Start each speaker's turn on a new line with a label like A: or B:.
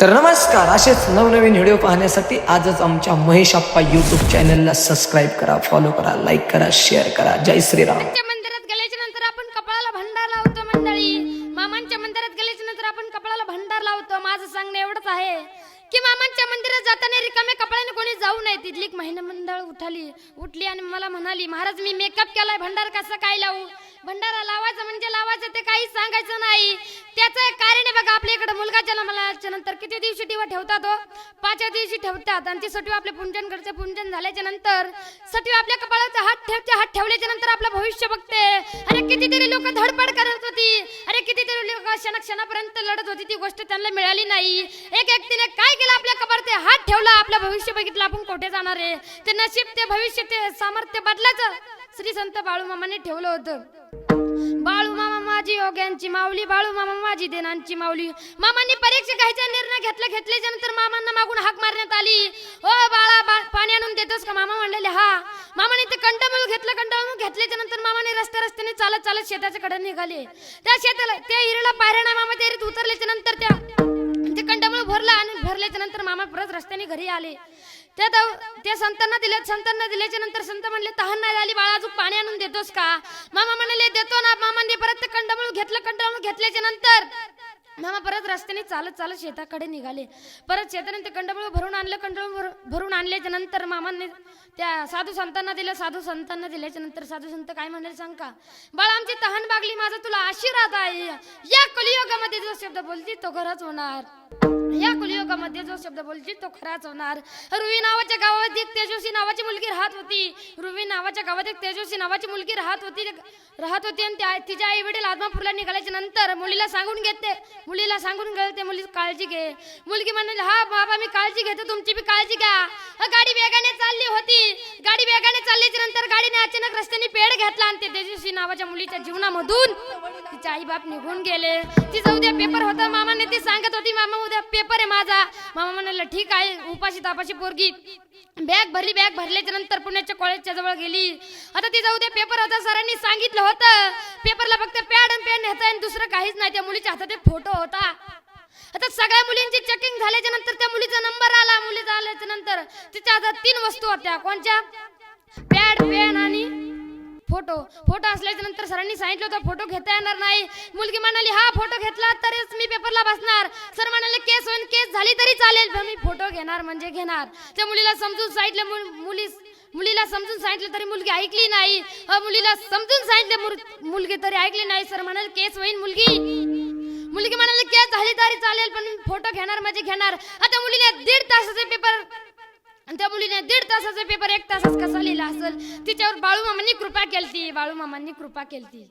A: तर नमस्कार असेच नवनवीन व्हिडिओ पाहण्यासाठी आजच आमच्या महेश आप्पा यूट्यूब चॅनलला सबस्क्राईब करा फॉलो करा लाईक करा शेअर करा. जय श्रीराम.
B: मामांच्या मंदिरात गेल्याच्यानंतर आपण कपाळाला भंडार लावतो मंडळी. मामांच्या मंदिरात गेल्याच्यानंतर आपण कपाळाला भंडार लावतो. माझं सांगणं एवढंच आहे की मामांच्या मंदिरात जाताना रिकामे कपड्याने कोणी जाऊ नये. तिथली एक महिना मंडळ उठाली उठली आणि मला म्हणाली महाराज मी मेकअप केलाय भंडार कसं काय लावू? भंडारा लावायचं म्हणजे लावायचं ते काही सांगायचं नाही. त्याचं एक कारण आहे बघा आपल्या इकडे मुलगा जन्माला नंतर किती दिवशी टिवा ठेवतात हो? पाचव्या दिवशी ठेवतात आणि ती सटीव आपल्या पुंजन करते पुंजन झाल्याच्यानंतर सटवी आपल्या कपाळाचा हात ठेवते हात ठेवल्याच्या नंतर आपलं भविष्य बघते. अरे कितीतरी लोक धडपड करत होती. अरे कितीतरी लोक क्षण क्षणापर्यंत लढत होती ती गोष्ट त्यांना मिळाली नाही. एक व्यक्तीने काय केलं? आपल्या कपाळ ते हात ठेवला आपलं भविष्य बघितलं आपण कोठे जाणार आहे? ते नशीब ते भविष्य ते सामर्थ्य बदलाचं श्री संत बाळूमामाने ठेवलं होतं. बाळू मामा माझी योग्यांची माऊली बाळू मामा माझी देनांची माऊली. मामांनी परीक्षा घ्यायचा निर्णय घेतला घेतल्याच्या नंतर मामांना मागून हाक मारण्यात आली. ओ बाळा बा, पाणी आणून देतोस का? मामा म्हणलेले हा. मामाने ते कंडमूळ घेतलं कंडमूळ घेतल्याच्या नंतर मामाने रस्त्या रस्त्याने चालत चालत शेताच्या कडे निघाले. त्या शेताला त्या हिरेला पायऱ्या मामा तेरीत उतरल्याच्या नंतर त्या ते कंडमूळ भरला आणि भरल्याच्या नंतर मामा परत रस्त्याने घरी आले. त्या दव- त्या संतांना दिले संतांना दिल्याच्या नंतर संत म्हणले तहान नाही झाली बाळा अजून पाणी आणून देतोस का? मामा म्हणाले देतो ना मामाने परत ते कंडमूळ घेतलं कंडमूळ घेतल्याच्या नंतर. मामा परत रस्त्याने चालत चालत शेताकडे निघाले. परत शेताने ते कंडमूळ भरून आणलं कंडमूळ भरून आणल्याच्या नंतर मामाने त्या साधू संतांना दिलं साधू संतांना दिल्याच्या नंतर साधू संत काय म्हणाले सांग का बाळा आमची तहान बागली माझा तुला आशीर्वाद आहे. या कलियुगामध्ये जो शब्द बोलती तो घरच होणार. या कुलियुगामध्ये जो शब्द बोलची तो खराच होणार. रुवी नावाच्या गावात एक तेजस्वी नावाची मुलगी राहत होती. रुवी नावाच्या गावात एक तेजस्वी नावाची मुलगी राहत होती. राहत होती आणि त्या तिच्या आई वडील आदमापूरला निघाल्याच्या नंतर मुलीला सांगून घेते. मुलीला सांगून घेते मुली काळजी घे. मुलगी म्हणाली हा बाबा मी काळजी घेते. तुमची बी काळजी घ्या. गाडी वेगाने चालली होती. कॉलेज नंतर गाडीने अचानक रस्त्याने पेड घेतला आणि ते तेजस्वी नावाच्या मुलीच्या जीवनामधून तिचे आई बाप निघून गेले. तिचा उद्या पेपर होता. मामाने ती सांगत होती मामा उद्या पेपर आहे माझा. मामा म्हणाला ठीक आहे उपाशी तापाशी पोरगी. बॅग भरली बॅग भरल्याच्या नंतर पुण्याच्या कॉलेजच्या जवळ गेली. आता तिचा उद्या पेपर होता. सरांनी सांगितलं होतं. पेपरला फक्त पॅड आणि पेन नेता आणि दुसरं काहीच नाही. त्या मुलीच्या हातात एक फोटो होता. आता सगळ्या मुलींची चेकिंग झाल्याच्यानंतर त्या मुलीचा नंबर आला. मुलीचा आल्याच्यानंतर तिच्या हातात तीन वस्तू होत्या. कोणत्या? पॅड पेन आणि फोटो. फोटो असल्याच्या नंतर सरांनी सांगितलं होतं फोटो घेता येणार नाही. मुलगी म्हणाली हा फोटो घेतला तरच मी पेपरला बसणार. सर म्हणाले केस होईन केस झाली तरी चालेल. पण मी फोटो घेणार म्हणजे घेणार. त्या मुलीला समजून सांगितलं मुल- मुली मुलीला समजून सांगितलं तरी मुलगी ऐकली नाही. मुलीला समजून सांगितलं मुलगी तरी ऐकली नाही. सर म्हणाले केस होईन मुलगी. मुलगी म्हणाली केस झाली तरी चालेल पण फोटो घेणार म्हणजे घेणार. आता मुलीने दीड तासाचे पेपर आणि त्या मुलीने दीड तासाचा पेपर एक तासात कसा लिहिला असेल? तिच्यावर बाळू मामांनी कृपा केलती बाळू मामांनी कृपा केलती.